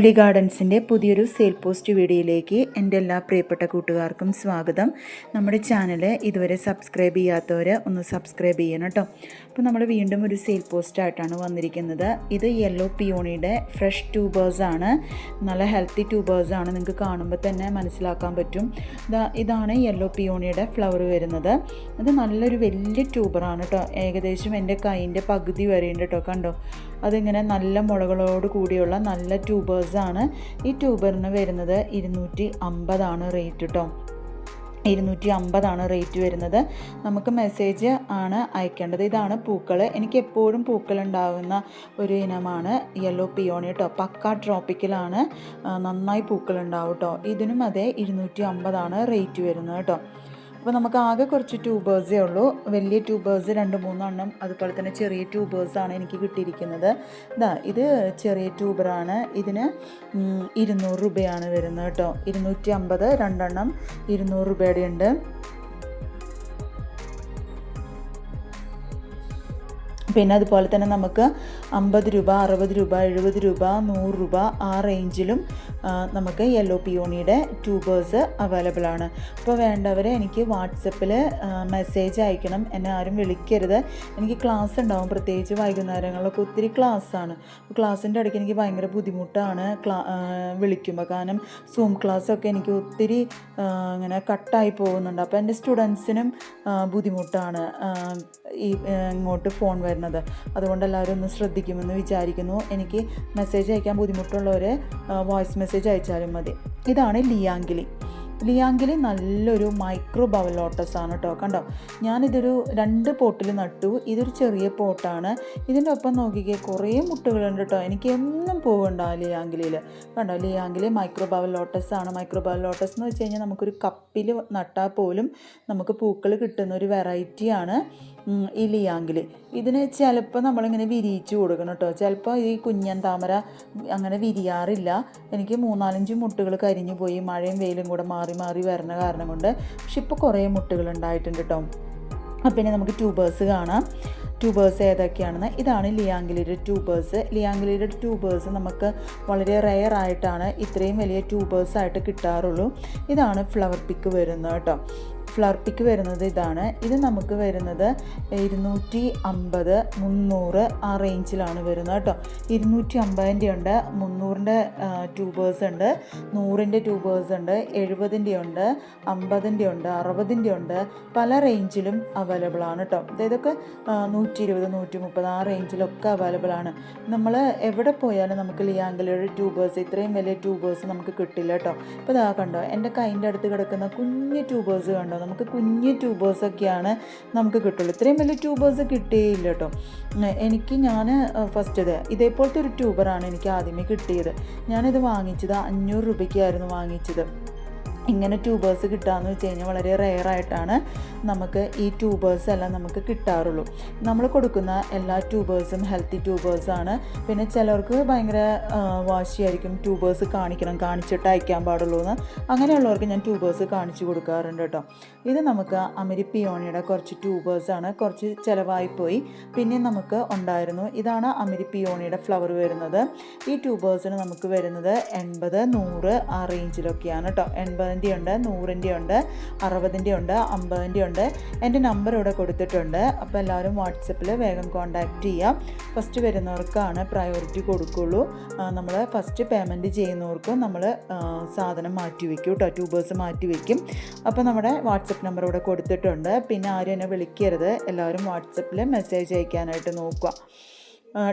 Lovely ഗാർഡൻസിന്റെ പുതിയൊരു sale post വീഡിയോയിലേക്ക് എന്റെ എല്ലാ പ്രിയപ്പെട്ട കൂട്ടുകാർക്കും സ്വാഗതം. നമ്മുടെ ചാനൽ ഇതുവരെ സബ്സ്ക്രൈബ് ചെയ്യാത്തവർ ഒന്ന് സബ്സ്ക്രൈബ് ചെയ്യണം കേട്ടോ. അപ്പോൾ നമ്മൾ വീണ്ടും ഒരു സെയിൽ പോസ്റ്റായിട്ടാണ് വന്നിരിക്കുന്നത്. ഇത് യെല്ലോ പിയോണിയുടെ ഫ്രഷ് ട്യൂബേഴ്സ് ആണ്. നല്ല ഹെൽത്തി ട്യൂബേഴ്സ് ആണ്. നിങ്ങൾക്ക് കാണുമ്പോൾ തന്നെ മനസ്സിലാക്കാൻ പറ്റും. ഇതാ ഇതാണ് യെല്ലോ പിയോണിയുടെ ഫ്ലവർ വരുന്നത്. അത് നല്ലൊരു വലിയ ട്യൂബറാണ് കേട്ടോ. ഏകദേശം എന്റെ കൈയിന്റെ പകുതി വരെയുണ്ട് കേട്ടോ. കണ്ടോ? അതിങ്ങനെ നല്ല മുളകളോട് കൂടിയുള്ള നല്ല ട്യൂബേഴ്സാണ് ഈ ട്യൂബറിന് വരുന്നത് ഇരുന്നൂറ്റി അമ്പതാണ് റേറ്റ് കേട്ടോ ഇരുന്നൂറ്റി അമ്പതാണ് റേറ്റ് വരുന്നത്. നമുക്ക് മെസ്സേജ് ആണ് അയക്കേണ്ടത്. ഇതാണ് പൂക്കൾ എനിക്ക് എപ്പോഴും പൂക്കൾ ഉണ്ടാകുന്ന ഒരു ഇനമാണ് യെല്ലോ പിയോണി കേട്ടോ പക്ക ട്രോപ്പിക്കലാണ് നന്നായി പൂക്കൾ ഉണ്ടാവും കേട്ടോ ഇതിനും അതേ ഇരുന്നൂറ്റി അമ്പതാണ് റേറ്റ് വരുന്നത് കേട്ടോ അപ്പോൾ നമുക്ക് ആകെ കുറച്ച് ട്യൂബേഴ്സേ ഉള്ളൂ. വലിയ ട്യൂബേഴ്സ് രണ്ട് മൂന്നെണ്ണം അതുപോലെ തന്നെ ചെറിയ ട്യൂബേഴ്സാണ് എനിക്ക് കിട്ടിയിരിക്കുന്നത്. ഇതാ ഇത് ചെറിയ ട്യൂബറാണ് ഇതിന് ഇരുന്നൂറ് രൂപയാണ് വരുന്നത് കേട്ടോ. ഇരുന്നൂറ്റി അമ്പത് രണ്ടെണ്ണം ഇരുന്നൂറ് രൂപയുടെ ഉണ്ട്. പിന്നെ അതുപോലെ തന്നെ നമുക്ക് അമ്പത് രൂപ അറുപത് രൂപ എഴുപത് രൂപ നൂറ് രൂപ ആ റേഞ്ചിലും നമുക്ക് യെല്ലോ പിയോണിയുടെ ട്യൂബേഴ്സ് അവൈലബിൾ ആണ്. അപ്പോൾ വേണ്ടവർ എനിക്ക് വാട്സപ്പിൽ മെസ്സേജ് അയക്കണം. എന്നെ ആരും വിളിക്കരുത്. എനിക്ക് ക്ലാസ് ഉണ്ടാവും. പ്രത്യേകിച്ച് വൈകുന്നേരങ്ങളിലൊക്കെ ഒത്തിരി ക്ലാസ്സാണ് അപ്പോൾ ക്ലാസ്സിന്റെ ഇടയ്ക്ക് എനിക്ക് ഭയങ്കര ബുദ്ധിമുട്ടാണ് ക്ലാ വിളിക്കുമ്പോൾ കാരണം സൂം ക്ലാസ്സൊക്കെ എനിക്ക് ഒത്തിരി ഇങ്ങനെ കട്ടായി പോകുന്നുണ്ട്. അപ്പോൾ എന്റെ സ്റ്റുഡൻസിനും ബുദ്ധിമുട്ടാണ് ഈ ഇങ്ങോട്ട് ഫോൺ വരുന്നത്. അതുകൊണ്ട് എല്ലാവരും ഒന്ന് ശ്രദ്ധിക്കുമെന്ന് വിചാരിക്കുന്നു. എനിക്ക് മെസ്സേജ് അയക്കാൻ ബുദ്ധിമുട്ടുള്ളവർ വോയിസ് മെസ്സേജ് അയച്ചാലും മതി. ഇതാണ് ലിയാങ്കിലി. ലിയാങ്കിലി നല്ലൊരു മൈക്രോ ബവൽ ലോട്ടസ് ആണ് കേട്ടോ കണ്ടോ? ഞാനിതൊരു രണ്ട് പോട്ടിൽ നട്ടു. ഇതൊരു ചെറിയ പോട്ടാണ്. ഇതിന്റെ ഒപ്പം നോക്കിക്കേ കുറേ മുട്ടുകളുണ്ട് കേട്ടോ എനിക്ക് എന്നും പൂവുണ്ടാവും ലിയാങ്കിലിയിൽ. കണ്ടോ? ലിയാങ്കിലി മൈക്രോ ബവൽ ലോട്ടസ് ആണ്. മൈക്രോ ബവൽ ലോട്ടസ് എന്ന് വെച്ച് കഴിഞ്ഞാൽ നമുക്കൊരു കപ്പിൽ നട്ടാൽ പോലും നമുക്ക് പൂക്കൾ കിട്ടുന്ന ഒരു വെറൈറ്റിയാണ് ലിയാങ്കിലി ഇതിന് ചിലപ്പോൾ നമ്മളിങ്ങനെ വിരിയിച്ച് കൊടുക്കണം കേട്ടോ ചിലപ്പോൾ ഈ കുഞ്ഞൻ താമര അങ്ങനെ വിരിയാറില്ല. എനിക്ക് മൂന്നാലഞ്ച് മുട്ടുകൾ കരിഞ്ഞു പോയി. മഴയും വെയിലും കൂടെ മാറി മാറി വരുന്ന കാരണം കൊണ്ട് പക്ഷെ ഇപ്പോൾ കുറേ മുട്ടുകൾ ഉണ്ടായിട്ടുണ്ട് കേട്ടോ അപ്പം പിന്നെ നമുക്ക് ട്യൂബേഴ്സ് കാണാം. ട്യൂബേഴ്സ് ഏതൊക്കെയാണെന്ന്. ഇതാണ് ലിയാങ്കിലിയുടെ ട്യൂബേഴ്സ്. ലിയാങ്കിലിയുടെ ട്യൂബേഴ്സ് നമുക്ക് വളരെ റെയർ ആയിട്ടാണ് ഇത്രയും വലിയ ട്യൂബേഴ്സ് ആയിട്ട് കിട്ടാറുള്ളൂ. ഇതാണ് ഫ്ലവർ പിക്ക് വരുന്നത് കേട്ടോ ഫ്ലവർ പിക്ക് വരുന്നത് ഇതാണ്. ഇത് നമുക്ക് വരുന്നത് ഇരുന്നൂറ്റി അമ്പത് മുന്നൂറ് ആ റേഞ്ചിലാണ് വരുന്നത് കേട്ടോ. ഇരുന്നൂറ്റി അമ്പതിന്റെ ഉണ്ട് മുന്നൂറിന്റെ ട്യൂബേഴ്സ് ഉണ്ട് നൂറിന്റെ ട്യൂബേഴ്സ് ഉണ്ട് എഴുപതിന്റെ ഉണ്ട് അമ്പതിന്റെ ഉണ്ട് അറുപതിന്റെ ഉണ്ട് പല റേഞ്ചിലും അവൈലബിൾ ആണ് കേട്ടോ. ഇത് ഇതൊക്കെ നൂറ്റി ഇരുപത് നൂറ്റി മുപ്പത് ആ റേഞ്ചിലൊക്കെ അവൈലബിൾ ആണ്. നമ്മൾ എവിടെ പോയാലും നമുക്ക് ലിയാങ്കലയുടെ ട്യൂബേഴ്സ് ഇത്രയും വലിയ ട്യൂബേഴ്സ് നമുക്ക് കിട്ടില്ല കേട്ടോ. ഇപ്പോൾ ഇതാ കണ്ടോ എന്റെ കൈന്റെ അടുത്ത് കിടക്കുന്ന കുഞ്ഞ് ട്യൂബേഴ്സ് കണ്ടോ? നമുക്ക് കുഞ്ഞ് ട്യൂബേഴ്സൊക്കെയാണ് നമുക്ക് കിട്ടുള്ളൂ. ഇത്രയും വലിയ ട്യൂബേഴ്സ് കിട്ടിയില്ല കേട്ടോ. എനിക്ക് ഞാൻ ഫസ്റ്റ് ഇത് ഇതേപോലത്തെ ഒരു ട്യൂബറാണ് എനിക്ക് ആദ്യമേ കിട്ടിയത്. ഞാനിത് വാങ്ങിച്ചത് അഞ്ഞൂറ് രൂപയ്ക്കായിരുന്നു വാങ്ങിച്ചത്. ഇങ്ങനെ ട്യൂബേഴ്സ് കിട്ടുകയെന്ന് വെച്ച് കഴിഞ്ഞാൽ വളരെ റെയർ ആയിട്ടാണ് നമുക്ക് ഈ ട്യൂബേഴ്സ് എല്ലാം നമുക്ക് കിട്ടാറുള്ളൂ. നമ്മൾ കൊടുക്കുന്ന എല്ലാ ട്യൂബേഴ്സും ഹെൽത്തി ട്യൂബേഴ്സാണ് പിന്നെ ചിലർക്ക് ഭയങ്കര വാശിയായിരിക്കും ട്യൂബേഴ്സ് കാണിക്കണം കാണിച്ചിട്ട് അയക്കാൻ പാടുള്ളൂ എന്ന് അങ്ങനെയുള്ളവർക്ക് ഞാൻ ട്യൂബേഴ്സ് കാണിച്ചു കൊടുക്കാറുണ്ട് കേട്ടോ. ഇത് നമുക്ക് അമരിപ്പിയോണിയുടെ കുറച്ച് ട്യൂബേഴ്സാണ് കുറച്ച് ചിലവായിപ്പോയി പിന്നെ നമുക്ക് ഉണ്ടായിരുന്നു ഇതാണ് അമരിപ്പിയോണിയുടെ ഫ്ലവർ വരുന്നത്. ഈ ട്യൂബേഴ്സിന് നമുക്ക് വരുന്നത് എൺപത് നൂറ് ആ റേഞ്ചിലൊക്കെയാണ് കേട്ടോ. എൺപതിന്റെ ഉണ്ട് നൂറിന്റെ ഉണ്ട് അറുപതിന്റെ ഉണ്ട് അമ്പതിന്റെ ഉണ്ട് എന്റെ നമ്പർ ഇവിടെ കൊടുത്തിട്ടുണ്ട്. അപ്പോൾ എല്ലാവരും വാട്സപ്പിൽ വേഗം കോൺടാക്റ്റ് ചെയ്യാം. ഫസ്റ്റ് വരുന്നവർക്കാണ് പ്രയോറിറ്റി കൊടുക്കുള്ളൂ. നമ്മൾ ഫസ്റ്റ് പേയ്മെന്റ് ചെയ്യുന്നവർക്കും നമ്മൾ സാധനം മാറ്റി വയ്ക്കും കേട്ടോ ട്യൂബേഴ്സ് മാറ്റി വയ്ക്കും അപ്പോൾ നമ്മുടെ വാട്സപ്പ് നമ്പർ ഇവിടെ കൊടുത്തിട്ടുണ്ട്. പിന്നെ ആരും എന്നെ വിളിക്കരുത്. എല്ലാവരും വാട്സപ്പിൽ മെസ്സേജ് അയക്കാനായിട്ട് നോക്കുക.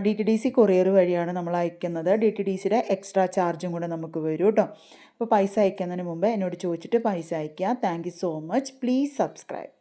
D T D C courier വഴിയാണ് നമ്മൾ അയക്കുന്നത്. ഡി ടി ഡി സിയുടെ എക്സ്ട്രാ ചാർജും കൂടെ നമുക്ക് വരും കേട്ടോ അപ്പോൾ പൈസ അയക്കുന്നതിന് മുമ്പ് എന്നോട് ചോദിച്ചിട്ട് പൈസ അയയ്ക്കുക thank so much please subscribe